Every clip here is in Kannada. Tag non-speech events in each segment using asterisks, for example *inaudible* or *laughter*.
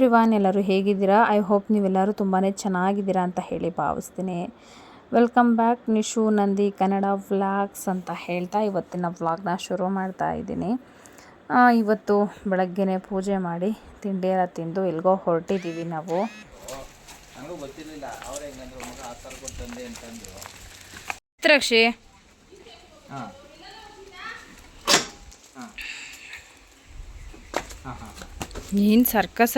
ಎವ್ರಿವಾನ್ ಎಲ್ಲರೂ ಹೇಗಿದ್ದೀರಾ? ಐ ಹೋಪ್ ನೀವೆಲ್ಲರೂ ತುಂಬಾ ಚೆನ್ನಾಗಿದ್ದೀರಾ ಅಂತ ಹೇಳಿ ಭಾವಿಸ್ತೀನಿ. Welcome back Nishu Nandi Kannada vlogs ಅಂತ ಹೇಳ್ತಾ ಇವತ್ತಿನ ವ್ಲಾಗ್ನ ಶುರು ಮಾಡ್ತಾ ಇದ್ದೀನಿ. ಇವತ್ತು ಬೆಳಗ್ಗೆನೆ ಪೂಜೆ ಮಾಡಿ ತಿಂಡಿ ಎಲ್ಲ ತಿಂದು ಎಲ್ಗೋ ಹೊರಟಿದ್ದೀವಿ ನಾವು. ಚಿತ್ರಕ್ಷಿ ಗೊತ್ತಿರಲಿಲ್ಲ ಅವ್ರು ಹೆಂಗಂದ್ರು ಮಗ ಆ ಥರ ಕೊಟ್ಟಂದೆ ಅಂತಂದ್ರು ಚಿತ್ರಕ್ಷಿ ಹಾಂ ಹಾಂ ಹಾಂ ಹಾಂ ಏನು ಸರ್ಕಸ್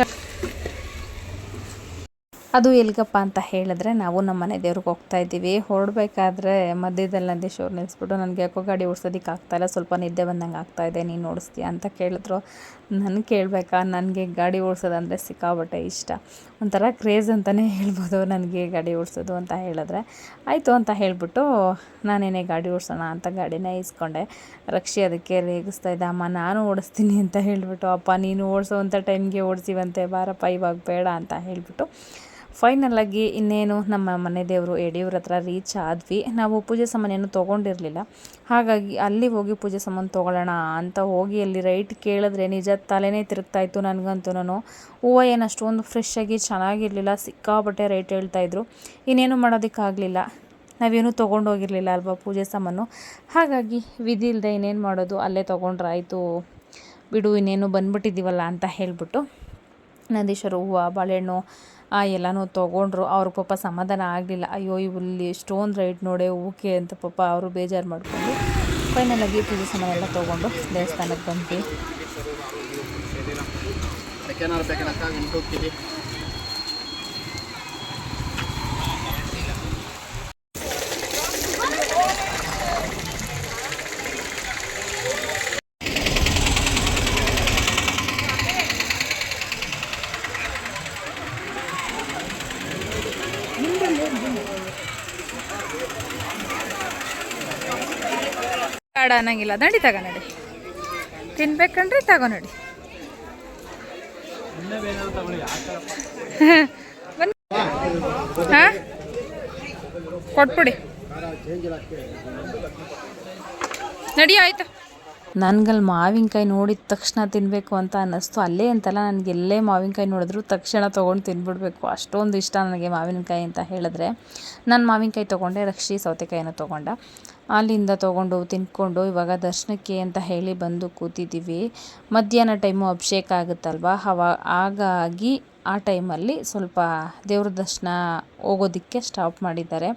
ಅದು ಎಲ್ಲಿಗಪ್ಪ ಅಂತ ಹೇಳಿದ್ರೆ ನಾವು ನಮ್ಮ ಮನೆ ದೇವ್ರಿಗೆ ಹೋಗ್ತಾ ಇದ್ದೀವಿ. ಹೊರಡ್ಬೇಕಾದ್ರೆ ಮಧ್ಯದಲ್ಲಿ ಶೋರ್ ನಿಲ್ಲಿಸ್ಬಿಟ್ಟು ನನಗೆ ಯಾಕೋ ಗಾಡಿ ಓಡಿಸೋದಕ್ಕೆ ಆಗ್ತಾಯಿಲ್ಲ ಸ್ವಲ್ಪ ನಿದ್ದೆ ಬಂದಂಗೆ ಆಗ್ತಾ ಇದೆ, ನೀನು ಓಡಿಸ್ತೀಯ ಅಂತ ಕೇಳಿದ್ರು. ನನಗೆ ಕೇಳಬೇಕಾ? ನನಗೆ ಗಾಡಿ ಓಡಿಸೋದಂದರೆ ಸಿಕ್ಕಾಬಟ್ಟೆ ಇಷ್ಟ. ಒಂಥರ ಕ್ರೇಜ್ ಅಂತಲೇ ಹೇಳ್ಬೋದು ನನಗೆ ಗಾಡಿ ಓಡಿಸೋದು ಅಂತ ಹೇಳಿದ್ರೆ. ಆಯಿತು ಅಂತ ಹೇಳಿಬಿಟ್ಟು ನಾನೇನೇ ಗಾಡಿ ಓಡಿಸೋಣ ಅಂತ ಗಾಡಿನ ಇಸ್ಕೊಂಡೆ. ರಕ್ಷಿ ಅದಕ್ಕೆ ರೇಗಿಸ್ತಾ ಇದ್ದೆ, ಅಮ್ಮ, ನಾನು ಓಡಿಸ್ತೀನಿ ಅಂತ ಹೇಳಿಬಿಟ್ಟು, ಅಪ್ಪ, ನೀನು ಓಡಿಸೋವಂಥ ಟೈಮ್ಗೆ ಓಡಿಸಿವಂತೆ, ಬಾರಪ್ಪ, ಇವಾಗ ಬೇಡ ಅಂತ ಹೇಳಿಬಿಟ್ಟು ಫೈನಲಾಗಿ ಇನ್ನೇನು ನಮ್ಮ ಮನೆ ದೇವರು ಯಡಿಯೂರ ಹತ್ರ ರೀಚ್ ಆದ್ವಿ. ನಾವು ಪೂಜೆ ಸಾಮಾನೇನು ತೊಗೊಂಡಿರಲಿಲ್ಲ. ಹಾಗಾಗಿ ಅಲ್ಲಿ ಹೋಗಿ ಪೂಜೆ ಸಾಮಾನು ತೊಗೊಳ್ಳೋಣ ಅಂತ ಹೋಗಿ ಅಲ್ಲಿ ರೈಟ್ ಕೇಳಿದ್ರೆ ನಿಜ ತಲೆನೇ ತಿರುಗ್ತಾ ಇತ್ತು ನನಗಂತೂ ಹೂವು ಏನು ಅಷ್ಟೊಂದು ಫ್ರೆಶ್ ಆಗಿ ಚೆನ್ನಾಗಿರಲಿಲ್ಲ ಸಿಕ್ಕಾಬಟ್ಟೆ ಹೇಳ್ತಾ ಹೇಳ್ತಾಯಿದ್ರು ಇನ್ನೇನು ಮಾಡೋದಕ್ಕಾಗಲಿಲ್ಲ. ನಾವೇನು ತೊಗೊಂಡೋಗಿರಲಿಲ್ಲ ಅಲ್ವಾ ಪೂಜೆ ಸಾಮಾನು. ಹಾಗಾಗಿ ವಿಧಿ ಇಲ್ಲದೆ ಇನ್ನೇನು ಮಾಡೋದು, ಅಲ್ಲೇ ತೊಗೊಂಡ್ರಾಯ್ತು. ಬಿಡು, ಇನ್ನೇನು ಬಂದ್ಬಿಟ್ಟಿದ್ದೀವಲ್ಲ ಅಂತ ಹೇಳಿಬಿಟ್ಟು ನಂದೀಶ್ವರ ಹೂವು, ಬಾಳೆಹಣ್ಣು ಆ ಎಲ್ಲನೂ ತೊಗೊಂಡ್ರು, ಅವ್ರಿಗೆ ಪಾಪ ಸಮಾಧಾನ ಆಗಲಿಲ್ಲ. ಅಯ್ಯೋ ಇಲ್ಲಿ ಸ್ಟೋನ್ ರೈಟ್ ನೋಡೆ ಓಕೆ ಅಂತ ಪಾಪ ಅವರು ಬೇಜಾರು ಮಾಡಿಕೊಂಡು ಫೈನಲಾಗಿ ಪೂಜೆ ಸಾಮಾನೆಲ್ಲ ತೊಗೊಂಡು ದೇವಸ್ಥಾನಕ್ಕೆ ಬಂದ್ವಿ. ಬೇಡ ಅನ್ನಂಗಿಲ್ಲ ನಡಿ ತಗೋ, ನೋಡಿ. ತಿನ್ಬೇಕಂದ್ರೆ ತಗೋ, ನಡಿ. *laughs* ಹಾಂ? ಕೊಟ್ಬಿಡಿ. ನಡಿ, ಆಯ್ತು. ನನ್ಗಲ್ಲಿ ಮಾವಿನಕಾಯಿ ನೋಡಿದ ತಕ್ಷಣ ತಿನ್ನಬೇಕು ಅಂತ ಅನ್ನಿಸ್ತು. ಅಲ್ಲೇ ಅಂತಲ್ಲ, ನನಗೆ ಎಲ್ಲೇ ಮಾವಿನಕಾಯಿ ನೋಡಿದ್ರು ತಕ್ಷಣ ತೊಗೊಂಡು ತಿನ್ಬಿಡ್ಬೇಕು. ಅಷ್ಟೊಂದು ಇಷ್ಟ ನನಗೆ ಮಾವಿನಕಾಯಿ ಅಂತ ಹೇಳಿದ್ರೆ. ನಾನು ಮಾವಿನಕಾಯಿ ತೊಗೊಂಡೆ, ರಕ್ಷಿ ಸೌತೆಕಾಯಿನ ತೊಗೊಂಡ. ಅಲ್ಲಿಂದ ತೊಗೊಂಡು ತಿನ್ಕೊಂಡು ಇವಾಗ ದರ್ಶನಕ್ಕೆ ಅಂತ ಹೇಳಿ ಬಂದು ಕೂತಿದ್ದೀವಿ. ಮಧ್ಯಾಹ್ನ ಟೈಮು ಅಭಿಷೇಕ ಆಗುತ್ತಲ್ವ? ಅವ ಹಾಗಾಗಿ ಆ ಟೈಮಲ್ಲಿ ಸ್ವಲ್ಪ ದೇವ್ರ ದರ್ಶನ ಹೋಗೋದಕ್ಕೆ ಸ್ಟಾಪ್ ಮಾಡಿದ್ದಾರೆ.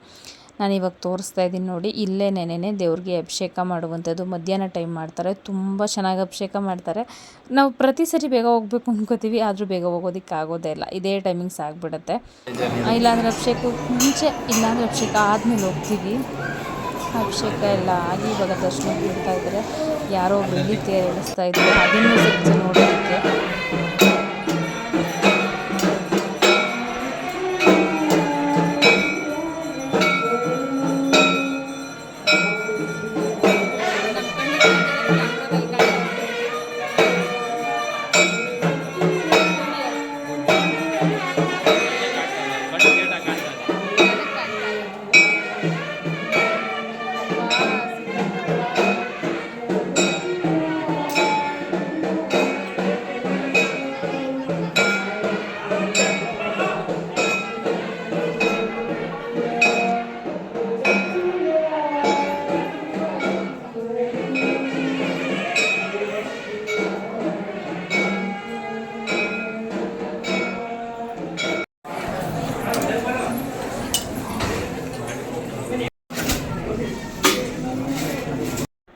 ನಾನು ಇವಾಗ ತೋರಿಸ್ತಾ ಇದ್ದೀನಿ ನೋಡಿ, ಇಲ್ಲೇ ನೆನೆನೆ ದೇವ್ರಿಗೆ ಅಭಿಷೇಕ ಮಾಡುವಂಥದ್ದು. ಮಧ್ಯಾಹ್ನ ಟೈಮ್ ಮಾಡ್ತಾರೆ, ತುಂಬ ಚೆನ್ನಾಗಿ ಅಭಿಷೇಕ ಮಾಡ್ತಾರೆ. ನಾವು ಪ್ರತಿ ಸರಿ ಬೇಗ ಹೋಗ್ಬೇಕು ಅನ್ಕೋತೀವಿ, ಆದರೂ ಬೇಗ ಹೋಗೋದಕ್ಕೆ ಆಗೋದೇ ಇಲ್ಲ. ಇದೇ ಟೈಮಿಂಗ್ಸ್ ಆಗಿಬಿಡುತ್ತೆ. ಇಲ್ಲಾಂದರೆ ಅಭಿಷೇಕಕ್ಕೆ ಮುಂಚೆ, ಇಲ್ಲಾಂದರೆ ಅಭಿಷೇಕ ಆದಮೇಲೆ ಹೋಗ್ತೀವಿ. ಅಭಿಷೇಕ ಎಲ್ಲ ಆಗಿ ಇವಾಗ ಕೊಡ್ತಾ ಇದ್ದಾರೆ. ಯಾರೋ ಬೆಳ್ಳಿ ತೇರು ಎಳೆಸ್ತಾ ಇದ್ದಾರೆ. ಅದನ್ನು ನೋಡೋದಕ್ಕೆ.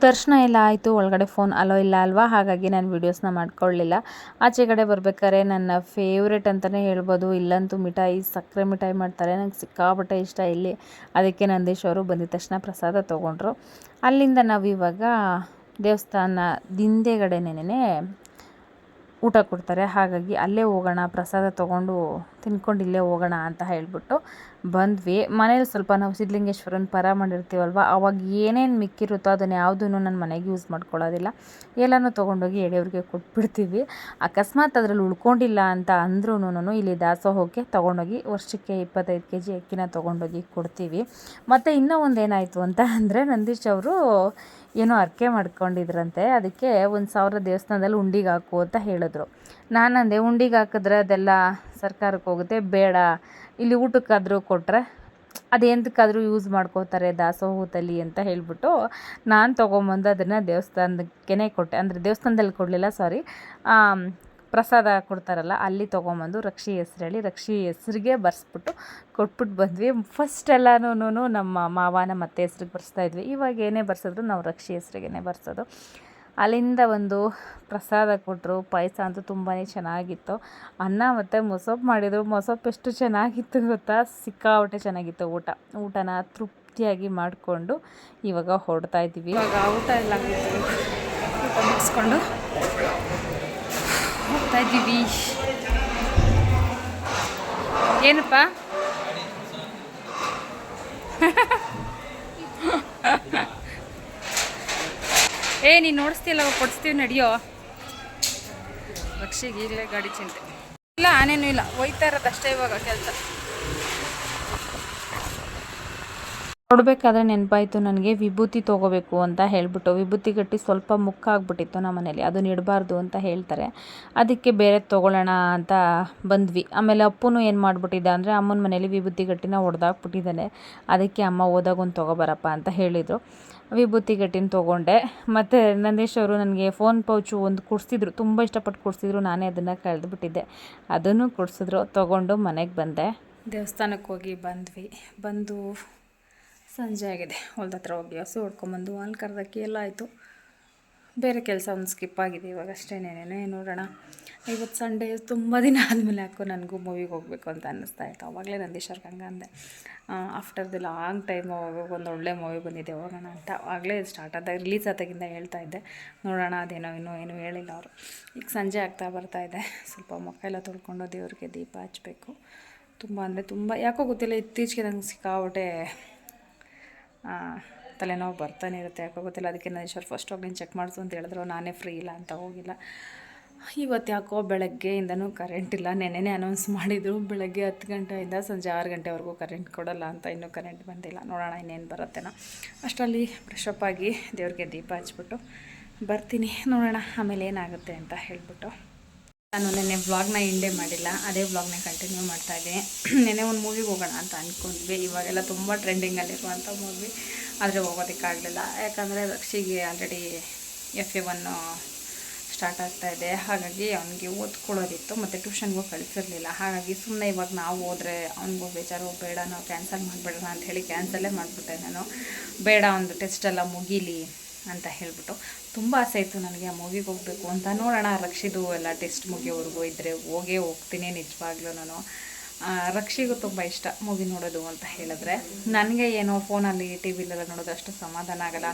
ದರ್ಶನ ಎಲ್ಲ ಆಯಿತು, ಒಳಗಡೆ ಫೋನ್ ಅಲೋ ಇಲ್ಲ ಅಲ್ವಾ? ಹಾಗಾಗಿ ನಾನು ವೀಡಿಯೋಸ್ನ ಮಾಡ್ಕೊಳ್ಳಿಲ್ಲ. ಆಚೆ ಕಡೆ ಬರ್ಬೇಕಾದ್ರೆ ನನ್ನ ಫೇವ್ರೇಟ್ ಅಂತಲೇ ಹೇಳ್ಬೋದು. ಇಲ್ಲಂತೂ ಮಿಠಾಯಿ, ಸಕ್ಕರೆ ಮಿಠಾಯಿ ಮಾಡ್ತಾರೆ. ನಂಗೆ ಸಿಕ್ಕಾಪಟ್ಟೆ ಇಷ್ಟ ಇಲ್ಲಿ. ಅದಕ್ಕೆ ನಂದೀಶ್ ಅವರು ಬಂದಿದ ತಕ್ಷಣ ಪ್ರಸಾದ ತೊಗೊಂಡ್ರು. ಅಲ್ಲಿಂದ ನಾವು ಇವಾಗ ದೇವಸ್ಥಾನ ದಿಂದೆಗಡೆನೇ ಊಟ ಕೊಡ್ತಾರೆ. ಹಾಗಾಗಿ ಅಲ್ಲೇ ಹೋಗೋಣ, ಪ್ರಸಾದ ತೊಗೊಂಡು ತಿನ್ಕೊಂಡು ಇಲ್ಲೇ ಹೋಗೋಣ ಅಂತ ಹೇಳಿಬಿಟ್ಟು ಬಂದ್ವಿ. ಮನೇಲಿ ಸ್ವಲ್ಪ ನಾವು ಸಿದ್ಧಲಿಂಗೇಶ್ವರನ ಪರ ಮಾಡಿರ್ತೀವಲ್ವ? ಅವಾಗ ಏನೇನು ಮಿಕ್ಕಿರುತ್ತೋ ಅದನ್ನು ಯಾವುದೂ ನಾನು ಮನೆಗೆ ಯೂಸ್ ಮಾಡ್ಕೊಳ್ಳೋದಿಲ್ಲ. ಎಲ್ಲನೂ ತೊಗೊಂಡೋಗಿ ಎಡೆಯವ್ರಿಗೆ ಕೊಟ್ಬಿಡ್ತೀವಿ. ಅಕಸ್ಮಾತ್ ಅದರಲ್ಲಿ ಉಳ್ಕೊಂಡಿಲ್ಲ ಅಂತ ಅಂದ್ರೂ ಇಲ್ಲಿ ದಾಸೋಹಕ್ಕೆ ತೊಗೊಂಡೋಗಿ ವರ್ಷಕ್ಕೆ ಇಪ್ಪತ್ತೈದು ಕೆ ಜಿ ಅಕ್ಕಿನ ತೊಗೊಂಡೋಗಿ ಕೊಡ್ತೀವಿ. ಮತ್ತು ಇನ್ನೂ ಒಂದು ಏನಾಯಿತು ಅಂತ ಅಂದರೆ ನಂದೀಶ್ ಅವರು ಏನೋ ಅರ್ಕೆ ಮಾಡ್ಕೊಂಡಿದ್ರಂತೆ. ಅದಕ್ಕೆ ಒಂದು ಸಾವಿರ ದೇವಸ್ಥಾನದಲ್ಲಿ ಉಂಡಿಗೆ ಹಾಕು ಅಂತ ಹೇಳಿದ್ರು. ನಾನಂದೆ ಉಂಡಿಗೆ ಹಾಕಿದ್ರೆ ಅದೆಲ್ಲ ಸರ್ಕಾರಕ್ಕೆ ಹೋಗುತ್ತೆ, ಬೇಡ. ಇಲ್ಲಿ ಊಟಕ್ಕಾದರೂ ಕೊಟ್ಟರೆ ಅದು ಎಂತಕ್ಕಾದರೂ ಯೂಸ್ ಮಾಡ್ಕೋತಾರೆ ದಾಸೋಹದಲ್ಲಿ ಅಂತ ಹೇಳಿಬಿಟ್ಟು ನಾನು ತೊಗೊಂಬಂದು ಅದನ್ನು ದೇವಸ್ಥಾನಕ್ಕೇ ಕೊಟ್ಟೆ. ಅಂದರೆ ದೇವಸ್ಥಾನದಲ್ಲಿ ಕೊಡಲಿಲ್ಲ ಸಾರಿ ಪ್ರಸಾದ ಕೊಡ್ತಾರಲ್ಲ, ಅಲ್ಲಿ ತೊಗೊಂಬಂದು ರಕ್ಷಿ ಹೆಸ್ರು ಹೇಳಿ ರಕ್ಷಿ ಹೆಸ್ರಿಗೆ ಬರ್ಸ್ಬಿಟ್ಟು ಕೊಟ್ಬಿಟ್ಟು ಬಂದ್ವಿ. ಫಸ್ಟ್ ಎಲ್ಲನೂ ನಮ್ಮ ಮಾವನ ಮತ್ತೆ ಅತ್ತೆ ಹೆಸ್ರಿಗೆ ಬರ್ಸ್ತಾ ಇದ್ವಿ. ಇವಾಗ ಏನೇ ಬರ್ಸಿದ್ರು ನಾವು ರಕ್ಷಿ ಹೆಸ್ರಿಗೇ ಬರ್ಸೋದು. ಅಲ್ಲಿಂದ ಒಂದು ಪ್ರಸಾದ ಕೊಟ್ಟರು. ಪಾಯಸ ಅಂತೂ ತುಂಬಾ ಚೆನ್ನಾಗಿತ್ತು. ಅನ್ನ ಮತ್ತು ಮೊಸಪ್ಪು ಮಾಡಿದರು. ಮೊಸಪ್ಪು ಎಷ್ಟು ಚೆನ್ನಾಗಿತ್ತು ಗೊತ್ತಾ? ಸಿಕ್ಕಾಪಟ್ಟೆ ಚೆನ್ನಾಗಿತ್ತು ಊಟ. ಊಟನ ತೃಪ್ತಿಯಾಗಿ ಮಾಡಿಕೊಂಡು ಇವಾಗ ಹೊಡ್ತಾ ಇದ್ದೀವಿ. ಇವಾಗ ಊಟ ಎಲ್ಲ ಊಟ ಮುಗಿಸ್ಕೊಂಡು ಹೋಗ್ತಾ ಇದ್ದೀವಿ. ಏನಪ್ಪ? ಏ, ನೀನು ನೋಡಿಸ್ತಿಲ್ಲ ಕೊಡಿಸ್ತೀವಿ, ನಡಿಯೋ. ಪಕ್ಷಿಗೆ ಈಗಲೇ ಗಾಡಿ ಚಿಂತೆ. ಇಲ್ಲ, ಆನೇನು ಇಲ್ಲ. ಹೋಯ್ತಾ ಇರೋದಷ್ಟೇ ಇವಾಗ ಕೆಲಸ. ನೋಡಬೇಕಾದ್ರೆ ನೆನಪಾಯಿತು, ನನಗೆ ವಿಭೂತಿ ತೊಗೋಬೇಕು ಅಂತ ಹೇಳಿಬಿಟ್ಟು. ವಿಭೂತಿ ಗಟ್ಟಿ ಸ್ವಲ್ಪ ಮುಕ್ಕ ಆಗ್ಬಿಟ್ಟಿತ್ತು ನಮ್ಮ ಮನೇಲಿ. ಅದು ಇಡಬಾರ್ದು ಅಂತ ಹೇಳ್ತಾರೆ. ಅದಕ್ಕೆ ಬೇರೆ ತೊಗೊಳ್ಳೋಣ ಅಂತ ಬಂದ್ವಿ. ಆಮೇಲೆ ಅಪ್ಪನೂ ಏನು ಮಾಡಿಬಿಟ್ಟಿದ್ದ ಅಂದರೆ, ಅಮ್ಮನ ಮನೇಲಿ ವಿಭೂತಿ ಗಟ್ಟಿನ ಹೊಡೆದಾಕ್ಬಿಟ್ಟಿದ್ದಾನೆ ಅದಕ್ಕೆ ಅಮ್ಮ ಹೋದಾಗ ಒಂದು ತೊಗೊಬರಪ್ಪ ಅಂತ ಹೇಳಿದರು. ವಿಭೂತಿ ಗಟ್ಟಿನ ತೊಗೊಂಡೆ. ಮತ್ತು ನಂದೀಶ್ ಅವರು ನನಗೆ ಫೋನ್ ಪೌಚು ಒಂದು ಕೊಡಿಸಿದ್ರು. ತುಂಬ ಇಷ್ಟಪಟ್ಟು ಕೊಡಿಸಿದ್ರು. ನಾನೇ ಅದನ್ನು ಕಳೆದುಬಿಟ್ಟಿದ್ದೆ. ಅದನ್ನು ಕೊಡಿಸಿದ್ರು. ತೊಗೊಂಡು ಮನೆಗೆ ಬಂದೆ. ದೇವಸ್ಥಾನಕ್ಕೆ ಹೋಗಿ ಬಂದ್ವಿ. ಬಂದು ಸಂಜೆ ಆಗಿದೆ. ಹೊಲ್ದ ಹತ್ರ ಹೋಗಿ ಹಸು ಹೊಡ್ಕೊಂಬಂದು ಹಾಲು ಕರೆದಕ್ಕೆ ಎಲ್ಲ ಆಯಿತು. ಬೇರೆ ಕೆಲಸ ಒಂದು ಸ್ಕಿಪ್ ಆಗಿದೆ ಇವಾಗ ಅಷ್ಟೇನೇನೇ ನೋಡೋಣ. ಇವತ್ತು ಸಂಡೇ ತುಂಬ ದಿನ ಆದಮೇಲೆ ಯಾಕೋ ನನಗೂ ಮೂವಿಗೆ ಹೋಗಬೇಕು ಅಂತ ಅನ್ನಿಸ್ತಾ ಇತ್ತು. ಆವಾಗಲೇ ನಂದೀಶ್ವರ್ ಗಂಗ ಅಂದೆ. ಆಫ್ಟರ್ ದಿ ಲಾಂಗ್ ಟೈಮ್ ಹೋಗೋಕೆ ಒಂದು ಒಳ್ಳೆ ಮೂವಿ ಬಂದಿದೆ, ಹೋಗೋಣ ಅಂತ. ಆಗಲೇ ಸ್ಟಾರ್ಟ್ ಆದಾಗ ರಿಲೀಸ್ ಆದಾಗಿಂದ ಹೇಳ್ತಾ ಇದ್ದೆ. ನೋಡೋಣ, ಅದೇನೋ ಇನ್ನೂ ಏನೂ ಹೇಳಿಲ್ಲ ಅವರು. ಈಗ ಸಂಜೆ ಆಗ್ತಾ ಬರ್ತಾ ಇದೆ. ಸ್ವಲ್ಪ ಮುಖ ಎಲ್ಲ ತೊಳ್ಕೊಂಡು ದೇವ್ರಿಗೆ ದೀಪ ಹಚ್ಚಬೇಕು ತುಂಬ ಅಂದರೆ ತುಂಬ, ಯಾಕೋ ಗೊತ್ತಿಲ್ಲ, ಇತ್ತೀಚೆಗೆ ನಂಗೆ ಸಿಕ್ಕಾಬಿಟ್ಟೆ ತಲೆನೋವು ಬರ್ತಾನೆ ಇರುತ್ತೆ, ಯಾಕೋ ಗೊತ್ತಿಲ್ಲ. ಅದಕ್ಕೆ ನಂದೀಶ್ವರ್ ಫಸ್ಟ್ ಹೋಗಿ ನೀನು ಚೆಕ್ ಮಾಡಿಸು ಅಂತ ಹೇಳಿದ್ರು, ನಾನೇ ಫ್ರೀ ಇಲ್ಲ ಅಂತ ಹೋಗಿಲ್ಲ. ಇವತ್ತು ಯಾಕೋ ಬೆಳಗ್ಗೆಯಿಂದನೂ ಕರೆಂಟ್ ಇಲ್ಲ. ನೆನ್ನೆನೇ ಅನೌನ್ಸ್ ಮಾಡಿದರು, ಬೆಳಗ್ಗೆ ಹತ್ತು ಗಂಟೆಯಿಂದ ಸಂಜೆ ಆರು ಗಂಟೆವರೆಗೂ ಕರೆಂಟ್ ಕೊಡಲ್ಲ ಅಂತ ಇನ್ನೂ ಕರೆಂಟ್ ಬಂದಿಲ್ಲ. ನೋಡೋಣ ಇನ್ನೇನು ಬರುತ್ತೇನೋ. ಅಷ್ಟರಲ್ಲಿ ಫ್ರೆಶಪ್ ಆಗಿ ದೇವ್ರಿಗೆ ದೀಪ ಹಚ್ಬಿಟ್ಟು ಬರ್ತೀನಿ. ನೋಡೋಣ ಆಮೇಲೆ ಏನಾಗುತ್ತೆ ಅಂತ ಹೇಳಿಬಿಟ್ಟು. ನಾನು ನೆನ್ನೆ ವ್ಲಾಗ್ನ ಇಂಡೇ ಮಾಡಿಲ್ಲ. ಅದೇ ವ್ಲಾಗ್ನ ಕಂಟಿನ್ಯೂ ಮಾಡ್ತಾಯಿದ್ದೀನಿ ನೆನ್ನೆ ಒಂದು ಮೂವಿಗೆ ಹೋಗೋಣ ಅಂತ ಅಂದ್ಕೊಂಡ್ವಿ ಇವಾಗೆಲ್ಲ ತುಂಬ ಟ್ರೆಂಡಿಂಗಲ್ಲಿರುವಂಥ ಮೂವಿ ಆದರೆ ಹೋಗೋದಕ್ಕಾಗಲಿಲ್ಲ. ಯಾಕಂದರೆ ರಕ್ಷಿಗೆ already F A one start ಆಗ್ತಾ ಇದೆ. ಹಾಗಾಗಿ ಅವನಿಗೆ ಓದ್ಕೊಳ್ಳೋದಿತ್ತು ಮತ್ತು ಟ್ಯೂಷನ್ಗೂ ಕಳಿಸಿರಲಿಲ್ಲ. ಹಾಗಾಗಿ ಸುಮ್ಮನೆ ಇವಾಗ ನಾವು ಹೋದರೆ ಅವನಿಗೂ ಬೇಜಾರು, ಬೇಡ, ನಾವು ಕ್ಯಾನ್ಸಲ್ ಮಾಡಿಬಿಡೋಣ ಅಂತ ಹೇಳಿ ಕ್ಯಾನ್ಸಲ್ಲೇ ಮಾಡಿಬಿಟ್ಟೆ ನಾನು. ಬೇಡ, ಒಂದು ಟೆಸ್ಟ್ ಎಲ್ಲ ಮುಗೀಲಿ ಅಂತ ಹೇಳಿಬಿಟ್ಟು. ತುಂಬ ಆಸೆ ಇತ್ತು ನನಗೆ ಆ ಮೂವಿಗೆ ಹೋಗಬೇಕು ಅಂತ. ನೋಡೋಣ ರಕ್ಷಿದು ಎಲ್ಲ ಟೆಸ್ಟ್ ಮುಗಿಯೋವರೆಗೂ ಇದ್ದರೆ ಹೋಗೇ ಹೋಗ್ತೀನಿ ನಿಜವಾಗ್ಲೂ ನಾನು. ರಕ್ಷಿಗೂ ತುಂಬ ಇಷ್ಟ ಮೂವಿ ನೋಡೋದು ಅಂತ ಹೇಳಿದ್ರೆ. ನನಗೆ ಏನೋ ಫೋನಲ್ಲಿ ಟಿ ವಿಲೆಲ್ಲ ನೋಡೋದು ಅಷ್ಟು ಸಮಾಧಾನ ಆಗಲ್ಲ.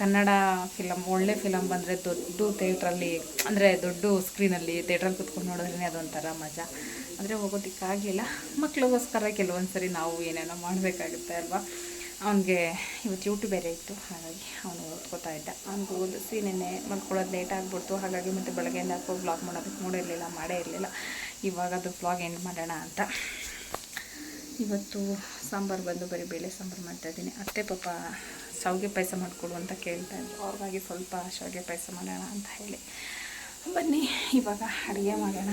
ಕನ್ನಡ ಫಿಲಮ್ ಒಳ್ಳೆ ಫಿಲಮ್ ಬಂದರೆ ದೊಡ್ಡ ಥಿಯೇಟ್ರಲ್ಲಿ, ಅಂದರೆ ದೊಡ್ಡ ಸ್ಕ್ರೀನಲ್ಲಿ ಥಿಯೇಟ್ರಲ್ಲಿ ಕುತ್ಕೊಂಡು ನೋಡಿದ್ರೇ ಅದೊಂಥರ ಮಜಾ. ಅಂದರೆ ಹೋಗೋದಕ್ಕಾಗಲಿಲ್ಲ. ಮಕ್ಳಿಗೋಸ್ಕರ ಕೆಲವೊಂದು ಸರಿ ನಾವು ಏನೇನೋ ಮಾಡಬೇಕಾಗುತ್ತೆ ಅಲ್ವಾ? ಅವನಿಗೆ ಇವತ್ತು ಯೂಟ್ಯೂಬ್ ಬೇರೆ ಇತ್ತು, ಹಾಗಾಗಿ ಅವನು ಓದ್ಕೋತಾ ಇದ್ದ. ಅವ್ನಿಗೆ ಓದಿಸಿ ನೆನ್ನೆ ಮಲ್ಕೊಳ್ಳೋದು ಲೇಟ್ ಆಗಿಬಿಡ್ತು, ಹಾಗಾಗಿ ಮತ್ತು ಬೆಳಗ್ಗೆಯಿಂದ ಹಾಕೋ ಬ್ಲಾಗ್ ಮಾಡೋದಕ್ಕೆ ನೋಡಿರಲಿಲ್ಲ ಮಾಡೇ ಇರಲಿಲ್ಲ. ಇವಾಗ ಅದು ಫ್ಲಾಗ್ ಎಂಡ್ ಮಾಡೋಣ ಅಂತ. ಇವತ್ತು ಸಾಂಬಾರು ಬಂದು ಬರೀ ಬೇಳೆ ಸಾಂಬಾರು ಮಾಡ್ತಾಯಿದ್ದೀನಿ ಅತ್ತೆ ಪಾಪ ಶಾವಿಗೆ ಪಾಯಸ ಮಾಡಿಕೊಡು ಅಂತ ಕೇಳ್ತಾ ಇದ್ದರು ಅವ್ರಿಗಾಗಿ ಸ್ವಲ್ಪ ಶಾವಿಗೆ ಪಾಯಸ ಮಾಡೋಣ ಅಂತ ಹೇಳಿ. ಬನ್ನಿ, ಇವಾಗ ಅಡುಗೆ ಮಾಡೋಣ.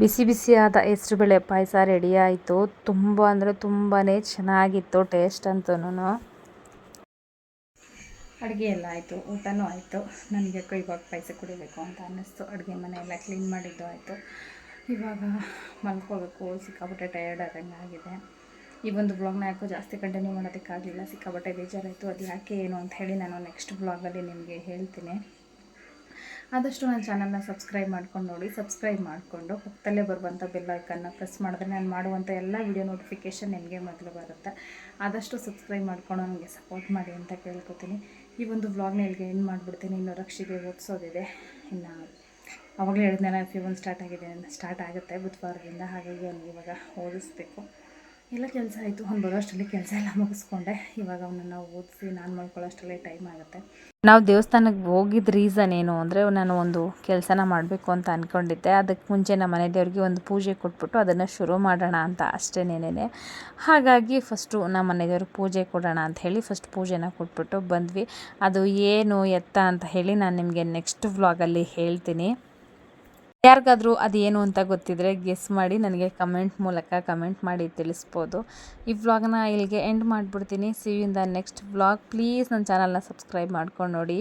ಬಿಸಿ ಬಿಸಿಯಾದ ಹೆಸರುಬೇಳೆ ಪಾಯಸ ರೆಡಿ ಆಯಿತು. ತುಂಬ ಅಂದರೆ ತುಂಬಾ ಚೆನ್ನಾಗಿತ್ತು ಟೇಸ್ಟ್ ಅಂತೂ ಅಡುಗೆ ಎಲ್ಲ ಆಯಿತು, ಊಟನೂ ಆಯಿತು. ನನಗೆ ಇವಾಗ ಪಾಯಸ ಕುಡಿಬೇಕು ಅಂತ ಅನ್ನಿಸ್ತು. ಅಡುಗೆ ಮನೆ ಎಲ್ಲ ಕ್ಲೀನ್ ಮಾಡಿದ್ದು ಆಯಿತು. ಇವಾಗ ಮಲ್ಕೋಬೇಕು, ಸಿಕ್ಕಾಪಟ್ಟೆ ಟಯರ್ಡ್ ಆದಂಗೆ ಆಗಿದೆ. ಈ ಒಂದು ಬ್ಲಾಗ್ನ ಯಾಕೋ ಜಾಸ್ತಿ ಕಂಟಿನ್ಯೂ ಮಾಡೋದಕ್ಕಾಗಲಿಲ್ಲ, ಸಿಕ್ಕಾಪಟ್ಟೆ ಬೇಜಾರಾಯಿತು. ಅದು ಯಾಕೆ ಏನು ಅಂತ ಹೇಳಿ ನಾನು ನೆಕ್ಸ್ಟ್ ಬ್ಲಾಗಲ್ಲಿ ನಿಮಗೆ ಹೇಳ್ತೀನಿ. ಆದಷ್ಟು ನನ್ನ ಚಾನಲ್ನ ಸಬ್ಸ್ಕ್ರೈಬ್ ಮಾಡ್ಕೊಂಡು ನೋಡಿ ಸಬ್ಸ್ಕ್ರೈಬ್ ಮಾಡಿಕೊಂಡು ಪಕ್ಕದಲ್ಲೇ ಬರುವಂಥ ಬೆಲ್ ಐಕನ್ನ ಪ್ರೆಸ್ ಮಾಡಿದ್ರೆ ನಾನು ಮಾಡುವಂಥ ಎಲ್ಲ ವಿಡಿಯೋ ನೋಟಿಫಿಕೇಷನ್ ನಿಮಗೆ ಮೊದಲು ಬರುತ್ತೆ. ಆದಷ್ಟು ಸಬ್ಸ್ಕ್ರೈಬ್ ಮಾಡ್ಕೊಂಡು ನನಗೆ ಸಪೋರ್ಟ್ ಮಾಡಿ ಅಂತ ಕೇಳ್ಕೊತೀನಿ. ಈ ಒಂದು ವ್ಲಾಗ್ನ ಇಲ್ಲಿಗೆ ಏನು ಮಾಡಿಬಿಡ್ತೀನಿ. ಇನ್ನು ರಕ್ಷಿಗೆ ಓದಿಸೋದಿದೆ. ಇನ್ನು ಅವಾಗಲೇ ಹೇಳಿದ್ನಲ್ಲ ಒಂದು ಸ್ಟಾರ್ಟ್ ಆಗಿದೆ ಸ್ಟಾರ್ಟ್ ಆಗುತ್ತೆ ಬುಧವಾರದಿಂದ ಹಾಗಾಗಿ ಅವ್ನಿಗೆ ಇವಾಗ ಓದಿಸ್ಬೇಕು. ಎಲ್ಲ ಕೆಲಸ ಆಯಿತು. ಅವ್ನು ಬರೋಷ್ಟರಲ್ಲಿ ಕೆಲಸ ಎಲ್ಲ ಮುಗಿಸ್ಕೊಂಡೆ. ಇವಾಗ ಅವನನ್ನು ಓದಿಸಿ ನಾನು ಮಾಡ್ಕೊಳ್ಳೋಷ್ಟರಲ್ಲಿ ಟೈಮ್ ಆಗುತ್ತೆ. ನಾವು ದೇವಸ್ಥಾನಕ್ಕೆ ಹೋಗಿದ್ದ ರೀಸನ್ ಏನು ಅಂದರೆ ನಾನು ಒಂದು ಕೆಲಸನ ಮಾಡಬೇಕು ಅಂತ ಅಂದ್ಕೊಂಡಿದ್ದೆ ಅದಕ್ಕೆ ಮುಂಚೆ ನಮ್ಮ ಮನೆ ದೇವ್ರಿಗೆ ಒಂದು ಪೂಜೆ ಕೊಟ್ಬಿಟ್ಟು ಅದನ್ನು ಶುರು ಮಾಡೋಣ ಅಂತ ಅಷ್ಟೇನೇನೆ ಹಾಗಾಗಿ ಫಸ್ಟು ನಮ್ಮ ಮನೆ ದೇವ್ರಿಗೆ ಪೂಜೆ ಕೊಡೋಣ ಅಂತ ಹೇಳಿ ಫಸ್ಟ್ ಪೂಜೆನ ಕೊಟ್ಬಿಟ್ಟು ಬಂದ್ವಿ. ಅದು ಏನು ಎತ್ತ ಅಂತ ಹೇಳಿ ನಾನು ನಿಮಗೆ ನೆಕ್ಸ್ಟ್ ವ್ಲಾಗಲ್ಲಿ ಹೇಳ್ತೀನಿ. ಯಾರಿಗಾದರೂ ಅದೇನು ಅಂತ ಗೊತ್ತಿದ್ರೆ ಗೆಸ್ ಮಾಡಿ ನನಗೆ ಕಮೆಂಟ್ ಮೂಲಕ ಕಮೆಂಟ್ ಮಾಡಿ ತಿಳಿಸ್ಬೋದು. ಈ ವ್ಲಾಗ್ನ ಇಲ್ಲಿಗೆ ಎಂಡ್ ಮಾಡಿಬಿಡ್ತೀನಿ. See in the next vlog please ನನ್ನ ಚಾನಲ್ನ ಸಬ್ಸ್ಕ್ರೈಬ್ ಮಾಡ್ಕೊಂಡು ನೋಡಿ.